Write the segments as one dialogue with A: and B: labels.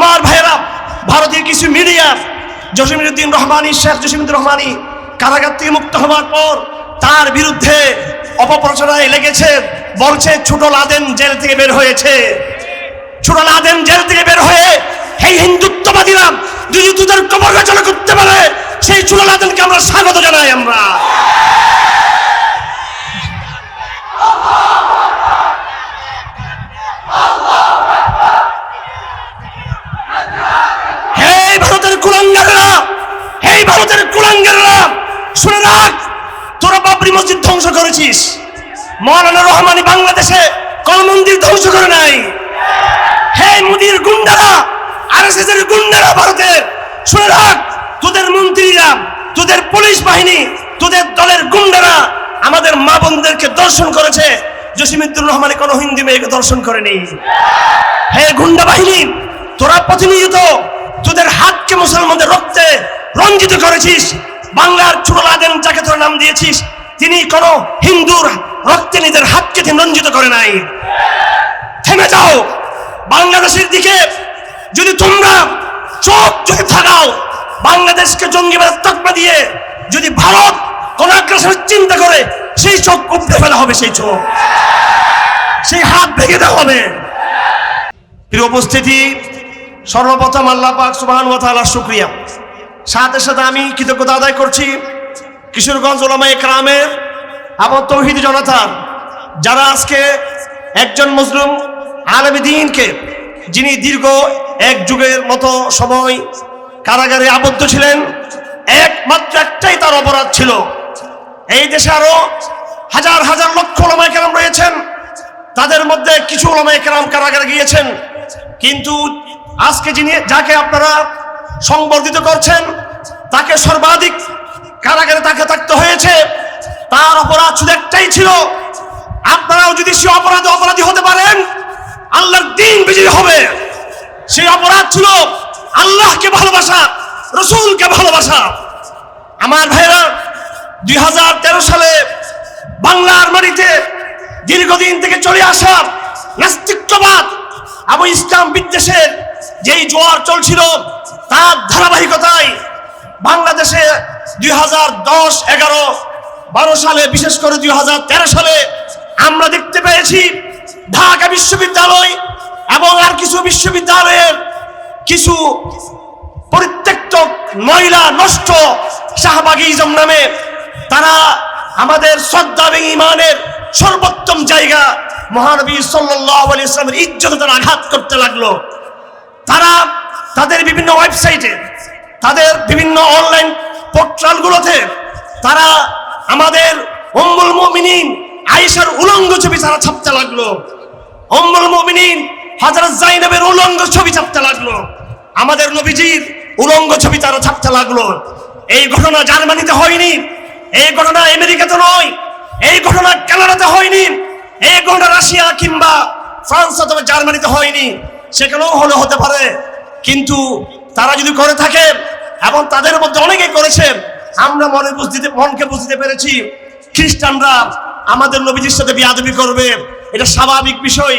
A: আমার ভাইয়েরা, ভারতীয় কিছু মিডিয়া জসিমুদ্দিন রহমানী, শেখ জসিমুদ্দিন রহমানী কারাগার থেকে মুক্ত হওয়ার পর তার বিরুদ্ধে অপপ্রচারায় লেগেছে, বলছে, ছোট লাদেন জেল থেকে বের হয়েছে। ছোট লাদেন জেল থেকে বের হয়ে এই হিন্দুত্ববাদীরা যদি তোদের কবর রচনা করতে পারে, সেই ছোট লাদেনকে আমরা স্বাগত জানাই আমরা। হে ভারতের কুলাঙ্গাররা হে ভারতের কুলাঙ্গাররা, শুনে রাখ, তোরা বাবরি মসজিদ ধ্বংস করেছিস। মৌলানা রহমানি বাংলাদেশে কোন মন্দির ধ্বংস করে নাই। হে মোদির গুন্ডারা আরএসএস এর গুন্ডারা ভারতের শুনে রাখ, তোদের মন্ত্রীরা, তোদের পুলিশ বাহিনী, তোদের দলের গুন্ডারা আমাদের মা বোনদেরকে দর্শন করেছে। জসিমুদ্দুর রহমানে কোনো হিন্দি মেয়েকে দর্শন করেনি। হে গুন্ডা বাহিনী, তোরা প্রতিনিয়ত তোদের হাতকে মুসলমানদের রক্তে রঞ্জিত করেছিস, বাংলার ছোট লাদেন যাকে তোরা নাম দিয়েছিস, তিনি কোন হিন্দুর রক্তে নিজের হাতকে তিনি রঞ্জিত করে নাই। থেমে যাও। বাংলাদেশের দিকে যদি তোমরা চোখ যদি থাকাও বাংলাদেশকে জঙ্গিবাদ তকমা দিয়ে যদি ভারত কোন আগ্রাসনের চিন্তা করে, সেই চোখ উপড়ে ফেলা হবে, সেই চোখ। সেই হাত ভেঙে দেওয়া হবে। প্রিয় উপস্থিতি সর্বপ্রথম আল্লাহ পাক সুবহান ওয়া তাআলার শুকরিয়া। সাথে সাথে আমি কৃতজ্ঞতা আদায় করছি কিশোরগঞ্জ ওলামা একরামের এবং তৌহিদ জনতার, যারা আজকে একজন মুসলিম আলমী দিনকে, যিনি দীর্ঘ এক যুগের মতো সময় কারাগারে আবদ্ধ ছিলেন, একমাত্র একটাই তার অপরাধ ছিল। এই দেশে আরও হাজার হাজার লক্ষ ওলামায়ে কেরাম রয়েছেন, তাদের মধ্যে কিছু ওলামায়ে কেরাম কারাগারে গিয়েছেন, কিন্তু আজকে যিনি যাকে আপনারা সংবর্ধিত করছেন, তাকে সর্বাধিক কারাগারে তাকে থাকতে হয়েছে, তার অপরাধ শুধু একটাই ছিল, আপনারাও যদি সে অপরাধে অপরাধী হতে পারেন, আল্লাহর দিন বিজয়ী হবে। সেই অপরাধ ছিল আল্লাহকে ভালোবাসা, রসুলকে ভালোবাসা। আমার ভাইরা দুই হাজার তেরো সালে বাংলার মাটিতে দীর্ঘদিন থেকে চলে আসা নাস্তিকবাদ এবং ইসলাম বিদ্বেষের যেই জোয়ার চলছিল তার ধারাবাহিকতায় বাংলাদেশে দুই হাজার দশ এগারো বারো সালে, বিশেষ করে দুই হাজার তেরো সালে আমরা দেখতে পেয়েছি ঢাকা বিশ্ববিদ্যালয় এবং আর কিছু বিশ্ববিদ্যালয়ের কিছু পরিত্যক্ত মহিলা নষ্ট শাহবাগিজম নামে তারা আমাদের শ্রদ্ধা এবং ইমানের সর্বোত্তম জায়গা মহানবী সাল্লাহ আলি ইসলামের ইজ্জত তারা আঘাত করতে লাগল। তারা তাদের বিভিন্ন ওয়েবসাইটে, তাদের বিভিন্ন অনলাইন পোর্টালগুলোতে তারা আমাদের অম্বুল মমিনিন আয়েশার উলঙ্গ ছবি তারা ছাপতে লাগল। অম্বুল মমিনিন হাজরত জাইনবের উলঙ্গ ছবি ছাপতে লাগল। আমাদের নবীজির উলঙ্গ ছবি তারা ছাপতে লাগল। এই ঘটনা জার্মানিতে হয়নি, এই ঘটনা আমেরিকাতে নয়, এই ঘটনা কানাডাতে হয়নি, এই ঘটনা রাশিয়া কিংবা ফ্রান্স অথবা জার্মানিতে হয়নি। সেখানেও হলে হতে পারে। কিন্তু তারা যদি করে থাকে এবং তাদের মধ্যে অনেকে করেছে, আমরা মনে বুঝতে, মনকে বুঝতে পেরেছি, খ্রিস্টানরা আমাদের নবীজির সাথে বিয়াদবি করবে। এটা স্বাভাবিক বিষয়।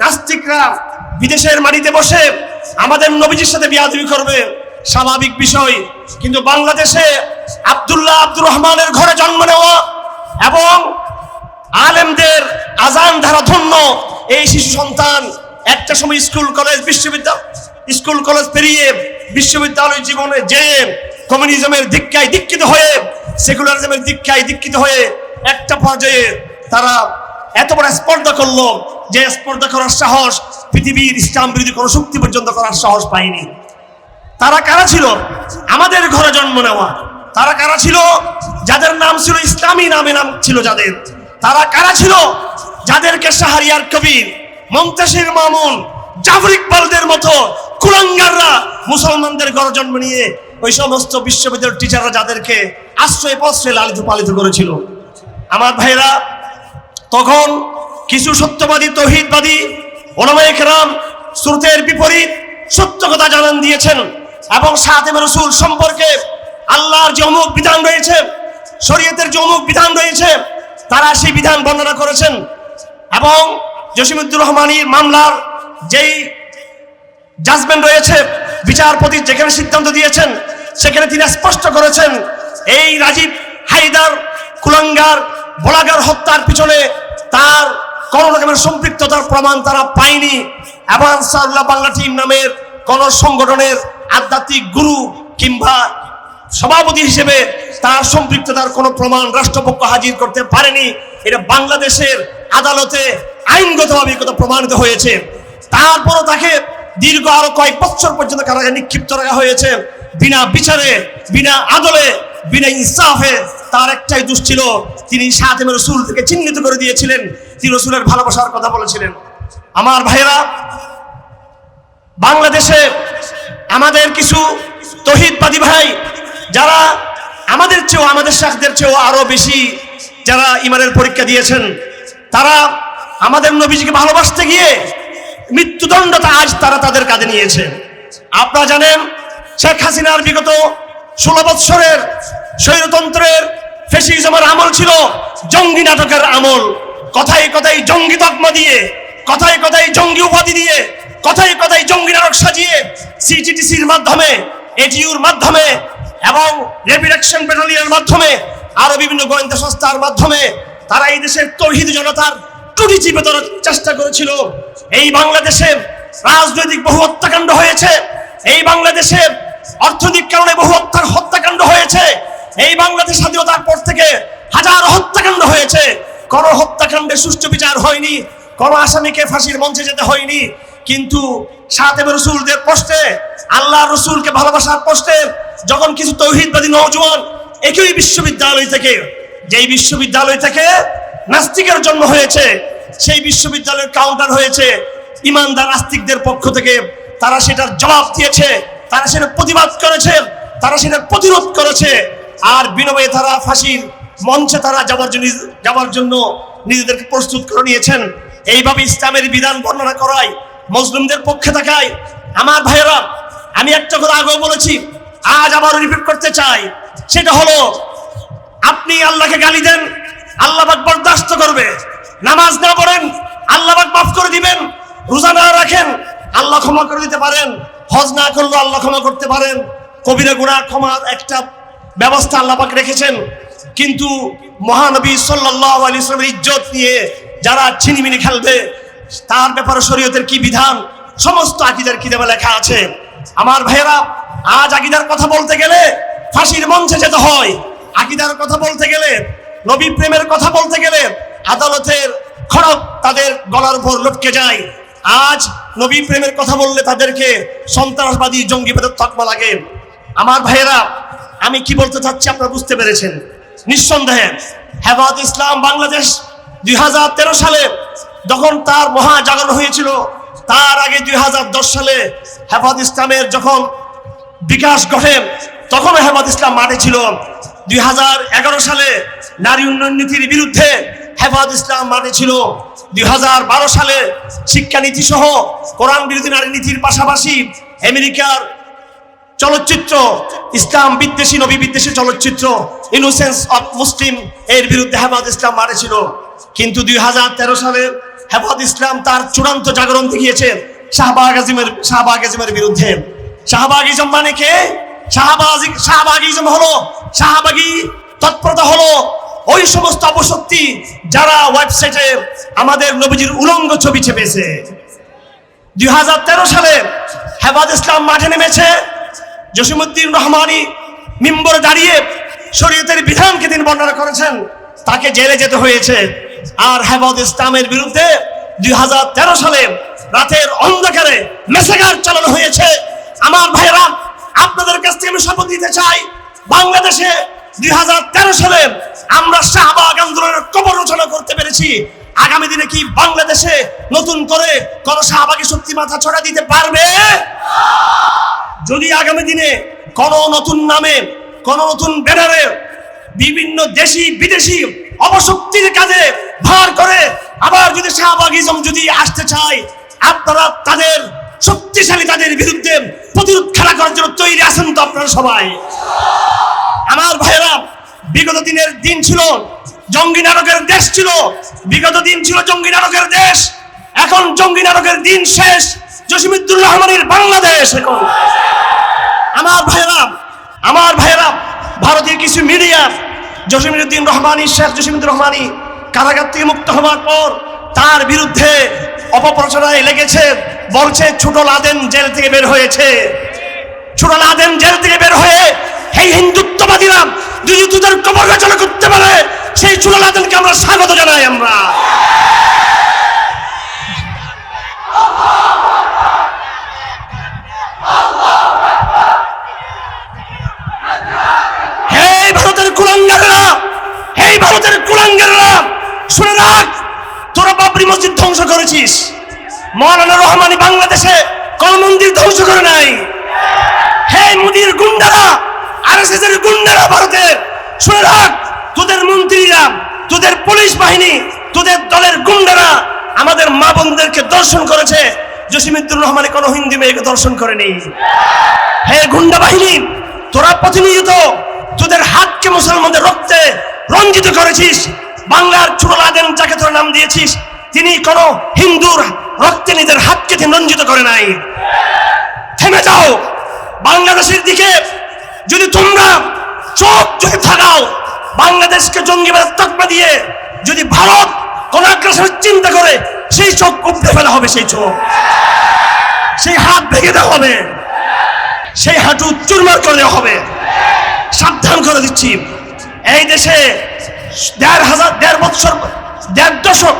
A: নাস্তিকরা বিদেশের মাটিতে বসে আমাদের নবীজির সাথে বিয়াদবি করবে, স্বাভাবিক বিষয়। কিন্তু বাংলাদেশে আব্দুল্লাহ আব্দুর রহমানের ঘরে জন্ম নেওয়া এবং আলেমদের আজান ধারা ধন্য এই শিশু সন্তান একটা সময় স্কুল, কলেজ, বিশ্ববিদ্যালয়, স্কুল, কলেজ পেরিয়ে বিশ্ববিদ্যালয় জীবনে যে কমিউনিজমের দীক্ষায় দীক্ষিত হয়ে, সেকুলারিজমের দীক্ষায় দীক্ষিত হয়ে একটা পর্যায়ে তারা এত বড় স্পর্ধা করল যে স্পর্ধা করার সাহস পৃথিবীর ইসলাম বিরোধী কোনো শক্তি পর্যন্ত করার সাহস পায়নি। তারা কারা ছিল? আমাদের ঘরে জন্ম নেওয়া। তারা কারা ছিল? যাদের নাম ছিল ইসলামী, নামে নাম ছিল যাদের। তারা কারা ছিল? যাদেরকে শাহরিয়ার কবির মমতাসির মামুন, জাফর ইকবালদের মতো কুলাঙ্গাররা মুসলমানদের ঘরে জন্ম নিয়ে ওই সমস্ত বিশ্ববিদ্যালয়ের টিচাররা যাদেরকে আশ্রয় প্রশ্রয় লালিত পালিত করেছিল। আমার ভাইরা তখন কিছু সত্যবাদী, তৌহিদবাদী ওলামায়ে কেরাম শ্রুতের বিপরীত সত্য কথা জানান দিয়েছেন এবং সাতেম রসুল সম্পর্কে আল্লাহর যে অমুক বিধান রয়েছে, শরীয়তের যে অমুক বিধান রয়েছে, তারা সেই বিধান বর্ণনা করেছেন এবং জসিমুদ্দুর রহমানীর মামলার যেই জাজমেন্ট রয়েছে, বিচারপতি যেখানে সিদ্ধান্ত দিয়েছেন, সেখানে তিনি স্পষ্ট করেছেন, এই রাজীব হায়দার, কুলাঙ্গার, বলাগার হত্যার পিছনে তার কোনো রকমের সম্পৃক্ততার প্রমাণ তারা পায়নি। এবং আনসারুল্লাহ বাংলা টিম নামের কোন সংগঠনের আধ্যাত্মিক গুরু কিংবা সভাপতি হিসেবে তার সম্পৃক্ততার কোনো প্রমাণ রাষ্ট্রপক্ষ হাজির করতে পারেনি। এটা বাংলাদেশের আদালতে আইনগতভাবে কথা প্রমাণিত হয়েছে। তারপরও তাকে দীর্ঘ আরও কয়েক বছর পর্যন্ত কারাগারে নিক্ষিপ্ত রাখা হয়েছে। বিনা বিচারে, বিনা আদলে, বিনা ইনসাফে তার একটাই দোষ ছিল, তিনি সাতেম রসুল থেকে চিহ্নিত করে দিয়েছিলেন। তিনি রসুলের ভালোবাসার কথা বলেছিলেন। আমার ভাইয়েরা, বাংলাদেশে আমাদের কিছু তহিদবাদী ভাই, যারা আমাদের চেয়েও, আমাদের শাখদের চেয়েও আরও বেশি যারা ইমানের পরীক্ষা দিয়েছেন, তারা আমাদের নবীজিকে ভালোবাসতে গিয়ে মৃত্যুদণ্ডটা আজ তারা তাদের কাঁধে নিয়েছে। আপনারা জানেন, শেখ হাসিনার বিগত ষোলো বৎসরের স্বৈরতন্ত্রের ফেসিজমের আমল ছিল জঙ্গি নাটকের আমল। কথায় কথায় জঙ্গি তকমা দিয়ে, কথায় কথায় জঙ্গি উপাধি দিয়ে, কথায় কথায় জঙ্গি নাটক সাজিয়ে সিটিটিসির মাধ্যমে এটিউর মাধ্যমে এবং র্যাপিড অ্যাকশন মাধ্যমে আরও বিভিন্ন গোয়েন্দা সংস্থার মাধ্যমে তারা এই দেশের তৌহিদ জনতার টুটি চিপে ধরার চেষ্টা করেছিল। এই বাংলাদেশে রাজনৈতিক বহু হত্যাকাণ্ড হয়েছে। এই বাংলাদেশে অর্থনৈতিক কারণে বহু হত্যা হত্যাকাণ্ড হয়েছে। এই বাংলাদেশ স্বাধীনতার পর থেকে হাজার হত্যাকাণ্ড হয়েছে। কোন হত্যাকাণ্ডে সুষ্ঠু বিচার হয়নি। কোন আসামিকে ফাঁসির মঞ্চে যেতে হয়নি। কিন্তু সাতেম রসুলদের প্রশ্নে আল্লাহ রসুলকে ভালোবাসার প্রশ্নে যখন কিছু তৌহিদবাদী নৌজওয়ান একই বিশ্ববিদ্যালয় থেকে, যেই বিশ্ববিদ্যালয় থেকে নাস্তিকের জন্ম হয়েছে, সেই বিশ্ববিদ্যালয়ের কাউন্টার হয়েছে, ইমানদার নাস্তিকদের পক্ষ থেকে তারা সেটার জবাব দিয়েছে, তারা সেটা প্রতিবাদ করেছে, তারা সেটা প্রতিরোধ করেছে, আর বিনিময়ে তারা ফাঁসির মঞ্চে তারা যাওয়ার জন্য যাওয়ার জন্য নিজেদেরকে প্রস্তুত করে নিয়েছেন। এইভাবে ইসলামের বিধান বর্ণনা করায়, মুসলিমদের পক্ষে থাকায় আমার ভাইয়েরা, আমি একটা কথা আগেও বলেছি, আজ আবার রিপিট করতে চাই, সেটা হলো, আপনি আল্লাহকে গালি দেন আল্লাহ পাক বরদাস্ত করবে। নামাজ না পড়েন, আল্লাহ পাক মাফ করে দিবেন, রোজা না রাখেন, আল্লাহ ক্ষমা করে দিতে পারেন। হজ না করলেও আল্লাহ ক্ষমা করতে পারেন। কবিরা গুণা ক্ষমার একটা ব্যবস্থা আল্লাহ পাক রেখেছেন। কিন্তু মহানবী সাল্লাল্লাহু আলাইহি ওয়াসাল্লামের ইজ্জত নিয়ে যারা ছিনিমিনি খেলবে, তার ব্যাপারে শরীয়তের কি বিধান? সমস্ত আকিদার কিতাবে লেখা আছে। আমার ভাইয়েরা, আজ আকিদার কথা বলতে গেলে ফাঁসির মঞ্চে যেতে হয়। আকিদার কথা বলতে গেলে নবী প্রেমের কথা বলতে গেলে আদালতের খড়ক তাদের গলার উপর লটকে যায়। আজ নবী প্রেমের কথা বললে তাদেরকে সন্ত্রাসবাদী জঙ্গিবাদের তকমা লাগে। আমার ভাইয়েরা, আমি কি বলতে চাচ্ছি আপনারা বুঝতে পেরেছেন। নিঃসন্দেহে হেফাজত ইসলাম বাংলাদেশ দুই হাজার তেরো সালে যখন তার মহাজাগরণ হয়েছিল, তার আগে দুই হাজার দশ সালে হেফাজত ইসলামের যখন বিকাশ ঘটে তখন হেফাজত ইসলাম মাঠে ছিল। দুই হাজার এগারো সালে নারী উন্নয়ন নীতির বিরুদ্ধে হেফাজত ইসলাম মানে ছিল দুই সালে শিক্ষানীতি সহ কোরআন বিরোধী নারী নীতির পাশাপাশি আমেরিকার চলচ্চিত্র, ইসলাম বিদ্বেষী, নবী বিদ্বেষী চলচ্চিত্র ইনোসেন্স অফ মুসলিম এর বিরুদ্ধে হেফাজত ইসলাম মারেছিল কিন্তু দুই হাজার তেরো সালে হেফাজ ইসলাম তার চূড়ান্ত জাগরণ দেখিয়েছে শাহবাগ আজিমের শাহবাগ আজিমের বিরুদ্ধে। শাহবাগ ইজম মানে কে? শাহবাজি শাহবাগ ইজম হলো শাহবাগী তৎপরতা হলো ওই সমস্ত অপশক্তি যারা ওয়েবসাইটে আমাদের নবীজির উলঙ্গ ছবি চেপেছে দু হাজার তেরো সালে হেফাজ ইসলাম মাঠে নেমেছে। জসিমুদ্দিন রহমানি মিম্বরে দাঁড়িয়ে শরীয়তের বিধানকে তিনি বর্ণনা করেছেন, তাকে জেলে যেতে হয়েছে। আর হেফাজ ইসলামের বিরুদ্ধে দুই হাজার তেরো সালে রাতের অন্ধকারে মেসেগার চালানো হয়েছে। আমার ভাইয়েরা, আপনাদের কাছ থেকে আমি শপথ দিতে চাই, বাংলাদেশে দুই হাজার তেরো সালে আমরা শাহবাগ আন্দোলনের কবর রচনা করতে পেরেছি। আগামী দিনে কি বাংলাদেশে নতুন করে কোন শাহবাগী শক্তি মাথা ছড়া দিতে পারবে? যদি আগামী দিনে কোন নতুন নামে, কোন নতুন ব্যানারে বিভিন্ন দেশি, বিদেশি অপশক্তির কাজে ভার করে আবার যদি শাহবাগিজম যদি আসতে চায়, আপনারা তাদের শক্তিশালী তাদের বিরুদ্ধে প্রতিরোধ খেলা করার জন্য তৈরি আছেন তো আপনারা সবাই? আমার ভাইয়েরা বিগত দিনের দিন ছিল জঙ্গি নাটকের দেশ ছিল। বিগত দিন ছিল জঙ্গি নাটকের দেশ। এখন জঙ্গি নাটকের দিন শেষ। জসিমুদ্দুর রহমানের বাংলাদেশ এখন। আমার ভাইরা আমার ভাইরা ভারতীয় কিছু মিডিয়া, জসিমুদ্দিন রহমানী, শেখ জসিমুদ্দিন রহমানী কারাগার থেকে মুক্ত হওয়ার পর তার বিরুদ্ধে অপপ্রচারায় লেগেছে, বলছে, ছোট লাদেন জেল থেকে বের হয়েছে। ছোট লাদেন জেল থেকে বের হয়ে এই হিন্দুত্ববাদীরা যদি তোদের কবর রচনা করতে পারে সেই ছোট লাদেনকে আমরা স্বাগত জানাই আমরা। ভারতের কুলাঙ্গারেরা শুনে রাখ, তোরা বাবরি ধ্বংস করেছিস। মৌলানা রহমানি বাংলাদেশে কোন মন্দির ধ্বংস করে নাই। হে মোদির গুন্ডারা আরএসএস এর গুন্ডারা ভারতের শুনে রাখ, তোদের মন্ত্রীরা, তোদের পুলিশ বাহিনী, তোদের দলের গুন্ডারা আমাদের মা বোনদেরকে দর্শন করেছে। জসিমুদ্দুর রহমানে কোনো হিন্দি মেয়েকে দর্শন করেনি। হে গুন্ডা বাহিনী, তোরা প্রতিনিয়ত তোদের হাতকে মুসলমানদের রক্তে রঞ্জিত করেছিস, বাংলার ছোট লাদেন যাকে তোরা নাম দিয়েছিস, তিনি কোন হিন্দুর রক্তে নিজের হাতকে তিনি রঞ্জিত করে নাই। থেমে যাও, বাংলাদেশের দিকে যদি তোমরা চোখ যদি থাকাও বাংলাদেশকে জঙ্গিবাদ তকমা দিয়ে যদি ভারত কোন আগ্রাসনের চিন্তা করে, সেই চোখ উপড়ে ফেলা হবে, সেই চোখ। সেই হাত ভেঙে দেওয়া হবে। সেই হাঁটু চুরমার করে দেওয়া হবে। সাবধান করে দিচ্ছি। এই দেশে দেড় হাজার, দেড় বৎসর, দেড় দশক,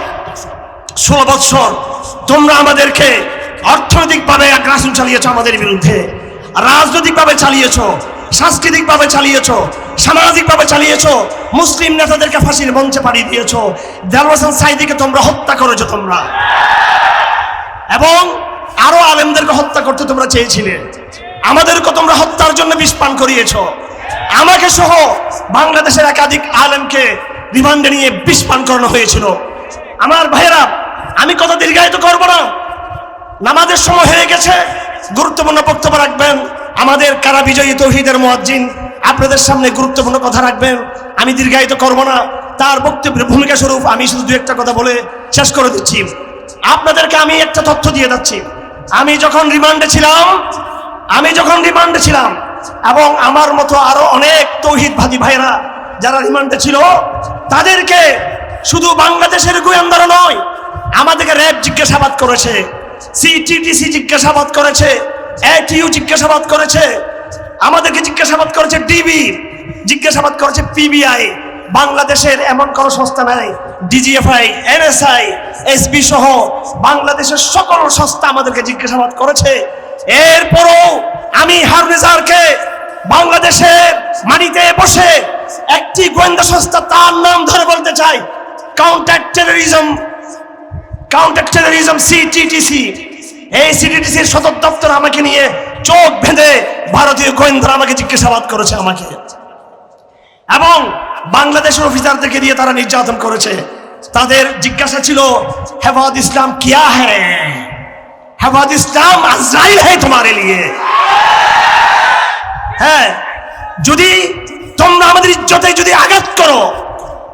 A: ষোলো বৎসর তোমরা আমাদেরকে অর্থনৈতিকভাবে আগ্রাসন চালিয়েছ আমাদের বিরুদ্ধে। রাজনৈতিকভাবে চালিয়েছ। সাংস্কৃতিকভাবে চালিয়েছ, সামাজিকভাবে চালিয়েছ, মুসলিম নেতাদেরকে ফাঁসির মঞ্চে পাঠিয়ে দিয়েছ হোসেন সাইদিকে তোমরা হত্যা করেছ তোমরা। এবং আরও আলেমদেরকে হত্যা করতে তোমরা চেয়েছিলে। আমাদেরকে তোমরা হত্যার জন্য বিষ পান করিয়েছ। আমাকে সহ বাংলাদেশের একাধিক আলেমকে রিমান্ডে নিয়ে বিষ পান করানো হয়েছিল। আমার ভাইয়েরা, আমি কথা দীর্ঘায়িত করব না। নামাজের সময় হয়ে গেছে, গুরুত্বপূর্ণ বক্তব্য রাখবেন। আমাদের কারা বিজয়ী তৌহিদের মুয়াজ্জিন? আপনাদের সামনে গুরুত্বপূর্ণ কথা রাখবেন। আমি দীর্ঘায়িত করব না। তার বক্তব্যের ভূমিকা স্বরূপ আমি শুধু দু একটা কথা বলে শেষ করে দিচ্ছি। আপনাদেরকে আমি একটা তথ্য দিয়ে যাচ্ছি। আমি যখন রিমান্ডে ছিলাম, আমি যখন রিমান্ডে ছিলাম, এবং আমার মতো আরও অনেক তৌহিদবাদী ভাইরা যারা রিমান্ডে ছিল, তাদেরকে শুধু বাংলাদেশের গোয়েন্দারা নয়, আমাদেরকে র্যাব জিজ্ঞাসাবাদ করেছে, সিটিটিসি জিজ্ঞাসাবাদ করেছে এটিইউ জিজ্ঞাসাবাদ করেছে, আমাদেরকে জিজ্ঞাসাবাদ করেছে ডিবি জিজ্ঞাসাবাদ করেছে পিবিআই বাংলাদেশের এমন কোন সংস্থা নাই ডিজিএফআই এনএসআই এসবি সহ বাংলাদেশের সকল সংস্থা আমাদেরকে জিজ্ঞাসাবাদ করেছে। এরপরও আমি হারনেজারকে বাংলাদেশের মাটিতে বসে একটি গোয়েন্দা সংস্থা তার নাম ধরে বলতে চাই counter terrorism counter terrorism CTTC এই সিটিটিসির সদর দপ্তর আমাকে নিয়ে চোখ বেঁধে ভারতীয় গোয়েন্দারা আমাকে জিজ্ঞাসাবাদ করেছে আমাকে। এবং বাংলাদেশের অফিসারদেরকে দিয়ে তারা নির্যাতন করেছে। তাদের জিজ্ঞাসা ছিল হেফাজ ইসলাম কিয়া হ্যাঁ হেফাজ ইসলাম আজরাইল হ্যাঁ তোমারে লিয়ে? হ্যাঁ যদি তোমরা আমাদের ইজ্জতে যদি আঘাত করো,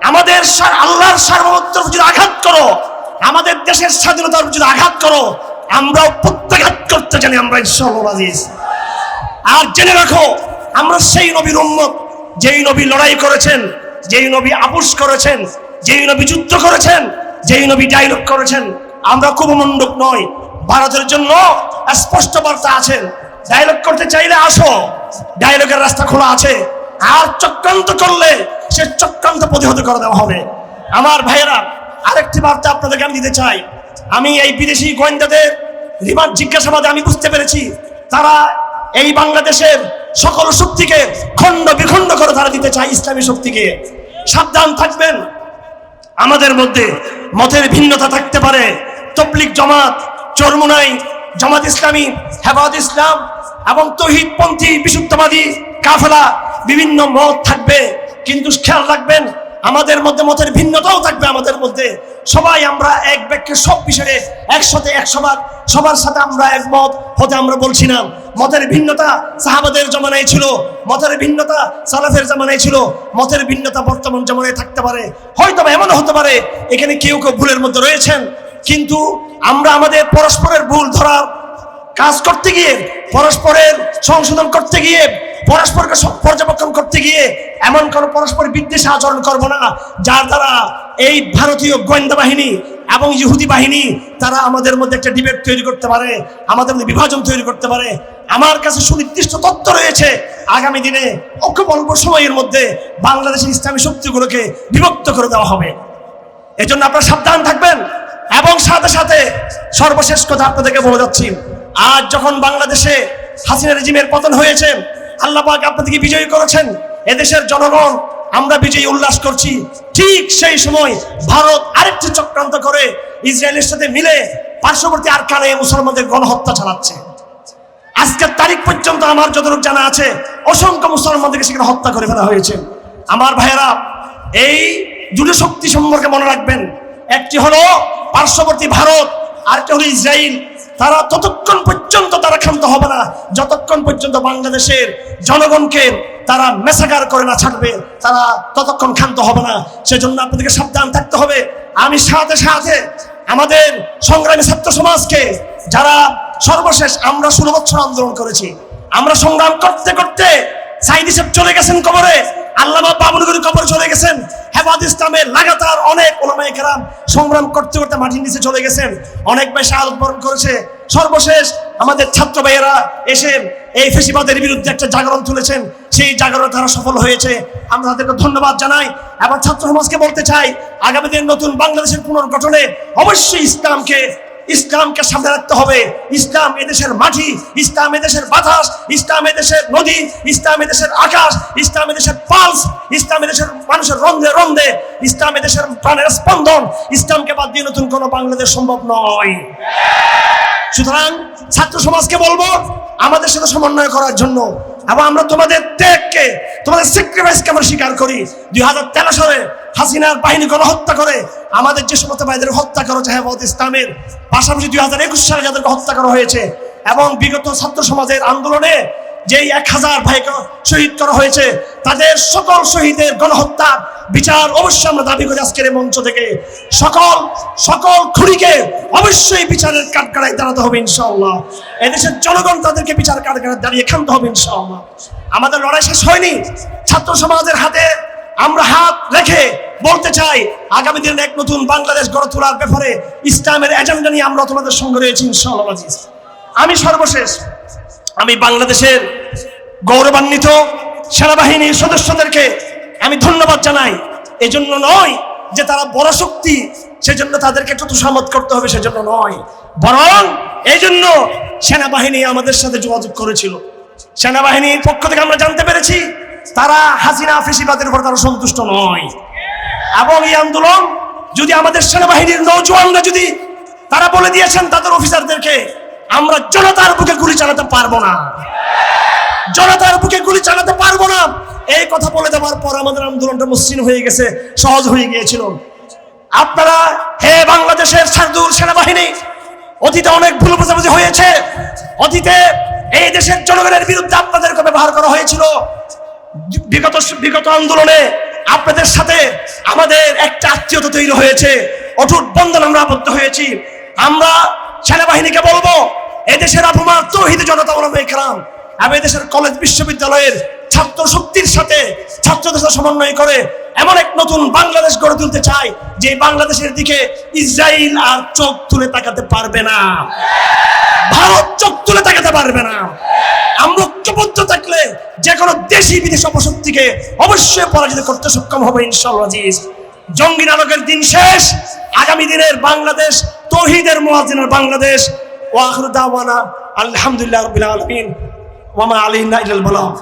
A: আমাদের আল্লাহর সার্বভৌমত্বের যদি আঘাত করো, আমাদের দেশের স্বাধীনতার যদি আঘাত করো আমরাও প্রত্যাঘাত করতে জানি আমরা ইনশাআল্লাহ আজিজ আর জেনে রাখো, আমরা সেই নবীর উম্মত, যেই নবী লড়াই করেছেন, যেই নবী আপুস করেছেন, যেই নবী যুদ্ধ করেছেন, যেই নবী ডায়লগ করেছেন, আমরা খুব মণ্ডক নয় ভারতের জন্য স্পষ্ট বার্তা আছেন ডায়লগ করতে চাইলে আসো ডায়লগের রাস্তা খোলা আছে। আর চক্রান্ত করলে সে চক্রান্ত প্রতিহত করে দেওয়া হবে। আমার ভাইয়েরা, আরেকটি বার্তা আপনাদেরকে আমি দিতে চাই। আমি এই বিদেশি গোয়েন্দাদের রিমান্ড জিজ্ঞাসাবাদে আমি বুঝতে পেরেছি, তারা এই বাংলাদেশের সকল শক্তিকে খণ্ড বিখণ্ড করে তারা দিতে চায় ইসলামী শক্তিকে। সাবধান থাকবেন। আমাদের মধ্যে মতের ভিন্নতা থাকতে পারে। তবলিক জমাত, চরমুনাই, জামাত ইসলামী, হেফাজত ইসলাম এবং তহিদপন্থী, বিশুদ্ধবাদী, কাফেলা, বিভিন্ন মত থাকবে। কিন্তু খেয়াল রাখবেন আমাদের মধ্যে মতের ভিন্নতাও থাকবে আমাদের মধ্যে। সবাই আমরা এক ব্যক্তির সব বিষয়ে একসাথে একসবার সবার সাথে আমরা একমত, হতে আমরা বলছি না। মতের ভিন্নতা সাহাবাদের জমানায় ছিল, মতের ভিন্নতা সালাফের জামানায় ছিল, মতের ভিন্নতা বর্তমান জমানায় থাকতে পারে। হয়তো বা এমনও হতে পারে, এখানে কেউ কেউ ভুলের মধ্যে রয়েছেন। কিন্তু আমরা আমাদের পরস্পরের ভুল ধরার কাজ করতে গিয়ে, পরস্পরের সংশোধন করতে গিয়ে, পরস্পরকে পর্যবেক্ষণ করতে গিয়ে এমন কোন পরস্পর বিদ্বেষে আচরণ করব না, যার দ্বারা এই ভারতীয় গোয়েন্দা বাহিনী এবং ইহুদি বাহিনী, তারা আমাদের মধ্যে একটা ডিবেট তৈরি করতে পারে, আমাদের মধ্যে বিভাজন তৈরি করতে পারে। আমার কাছে সুনির্দিষ্ট তথ্য রয়েছে, আগামী দিনে অল্প সময়ের মধ্যে বাংলাদেশের ইসলামী শক্তিগুলোকে বিভক্ত করে দেওয়া হবে। এজন্য আপনারা সাবধান থাকবেন। এবং সাথে সাথে সর্বশেষ কথা আপনাদেরকে বলে যাচ্ছি। আজ যখন বাংলাদেশে হাসিনা রেজিমের পতন হয়েছে, আল্লাহ পাক আপনাদেরকে বিজয়ী করেছেন। এদেশের জনগণ, আমরা বিজয়ী উল্লাস করছি। ঠিক সেই সময় ভারত আরেকটি চক্রান্ত করে ইসরায়েলের সাথে মিলে পার্শ্ববর্তী আরকানে মুসলমানদের গণহত্যা চালাচ্ছে? আজকের তারিখ পর্যন্ত আমার যতটুকু জানা আছে, অসংখ্য মুসলমানদেরকে সেখানে হত্যা করে ফেলা হয়েছে। আমার ভাইয়েরা, এই দুটো শক্তি সম্পর্কে মনে রাখবেন। একটি হলো পার্শ্ববর্তী ভারত, আরেকটি হলো ইসরায়েল। তারা ততক্ষণ পর্যন্ত তারা ক্ষান্ত হবে না, যতক্ষণ পর্যন্ত বাংলাদেশের জনগণকে তারা মেসাগার করে না ছাড়বে, তারা ততক্ষণ ক্ষান্ত হবে না। সেজন্য আপনাদেরকে সাবধান থাকতে হবে। আমি সাথে সাথে আমাদের সংগ্রামী ছাত্র সমাজকে, যারা সর্বশেষ আমরা ষোলো বছর আন্দোলন করেছি, আমরা সংগ্রাম করতে করতে সাইদি চলে গেছেন কবরে। আল্লামা বাবুলগুরি কবর চলে গেছেন। হেফাজ ইসলামের লাগাতার অনেক ওলামাই কেরাম সংগ্রাম করতে করতে মাটির নিচে চলে গেছেন। অনেক ভাই শাহাদত করেছে। সর্বশেষ আমাদের ছাত্র ভাইয়েরা এসে এই ফেসিবাদের বিরুদ্ধে একটা জাগরণ তুলেছেন। সেই জাগরণ তারা সফল হয়েছে। আমরা তাদেরকে ধন্যবাদ জানাই। এবং ছাত্র সমাজকে বলতে চাই, আগামী দিন নতুন বাংলাদেশের পুনর্গঠনে অবশ্যই ইসলামকে ইসলামকে সামনে রাখতে হবে। ইসলাম এদেশের মাটি, ইসলাম এদেশের বাতাস, ইসলাম এদেশের নদী, ইসলাম এদেশের আকাশ, ইসলাম এদেশের পালস, ইসলাম এদেশের মানুষের রন্ধে রন্ধে, ইসলাম এদেশের প্রাণের স্পন্দন, ইসলামকে বাদ দিয়ে নতুন কোনো বাংলাদেশ সম্ভব নয়। সুতরাং ছাত্র সমাজকে বলব, আমাদের সাথে সমন্বয় করার জন্য এবং আমরা তোমাদের ত্যাগকে, তোমাদের স্যাক্রিফাইসকে আমরা স্বীকার করি। দুই হাজার তেরো সালে হাসিনার বাহিনী গণহত্যা করে, আমাদের যে সমস্ত ভাইদের হত্যা করা হচ্ছে হেফাজত ইসলামের, পাশাপাশি দুই হাজার একুশ সালে যাদেরকে হত্যা করা হয়েছে, এবং বিগত ছাত্র সমাজের আন্দোলনে যেই এক হাজার ভাইকে শহীদ করা হয়েছে, তাদের সকল শহীদের গণহত্যা বিচার অবশ্যই আমরা দাবি করি আজকের মঞ্চ থেকে। সকল সকল খুনিকে অবশ্যই বিচারের কাঠগড়ায় দাঁড়াতে হবে ইনশাআল্লাহ। এদেশের জনগণ তাদেরকে বিচার কাঠগড়ায় দাঁড়িয়ে খানতে হবে ইনশাআল্লাহ। আমাদের লড়াই শেষ হয়নি। ছাত্র সমাজের হাতে আমরা হাত রেখে বলতে চাই, আগামী দিনে এক নতুন বাংলাদেশ গড়ে তোলার ব্যাপারে ইসলামের এজেন্ডা নিয়ে আমরা তোমাদের সঙ্গে রয়েছি ইনশাআল্লাহ আমি সর্বশেষ, আমি বাংলাদেশের গৌরবান্বিত সেনাবাহিনীর সদস্যদেরকে আমি ধন্যবাদ জানাই। এজন্য নয় যে তারা বড় শক্তি, সেজন্য তাদেরকে একটু তুষামত করতে হবে, সেজন্য নয়। বরং এই জন্য সেনাবাহিনী আমাদের সাথে যোগাযোগ করেছিল। সেনাবাহিনীর পক্ষ থেকে আমরা জানতে পেরেছি, তারা হাসিনা ফেসিবাদের উপর তারা সন্তুষ্ট নয়। এবং এই আন্দোলন যদি আমাদের সেনাবাহিনীর নৌজওয়ানরা যদি তারা বলে দিয়েছেন তাদের অফিসারদেরকে, আমরা জনতার বুকে গুলি চালাতে পারব না। জনতার বুকে গুলি চালাতে পারব না। এই কথা বলে দেওয়ার পর আমাদের আন্দোলনটা মসৃণ হয়ে গেছে, সহজ হয়ে গিয়েছিল। আপনারা হে বাংলাদেশের শারদুল সেনাবাহিনী, অতীতে অনেক ভুল বোঝাবুঝি হয়েছে। অতীতে এই দেশের জনগণের বিরুদ্ধে আপনাদেরকে ব্যবহার করা হয়েছিল। বিগত বিগত আন্দোলনে আপনাদের সাথে আমাদের একটা আত্মীয়তা তৈরি হয়েছে। অটুট বন্ধন আমরা আবদ্ধ হয়েছি। আমরা সেনাবাহিনীকে বলব, এদেশের আবহাওয়া তৌহিদ জনতা ওলামায়ে কেরাম এবং এদেশের কলেজ বিশ্ববিদ্যালয়ের ছাত্র শক্তির সাথে ছাত্রদের সাথে সমন্বয় করে এমন এক নতুন বাংলাদেশ গড়ে তুলতে চাই যে বাংলাদেশের দিকে ইসরায়েল আর চোখ তুলে তাকাতে পারবে না। ভারত চোখ তুলে তাকাতে পারবে না। আমরা ঐক্যবদ্ধ থাকলে যে কোনো দেশি বিদেশি অপশক্তিকে অবশ্যই পরাজিত করতে সক্ষম হবে ইনশাআল্লাহ জঙ্গি নাটকের দিন শেষ। আগামী দিনের বাংলাদেশ, তৌহিদের মুয়াজ্জিনের বাংলাদেশ। ওয়া আখিরু আলহামদুলিল্লাহ রাব্বিল আলামিন। ওয়া মা আলাইনা ইল্লাল বালাগ।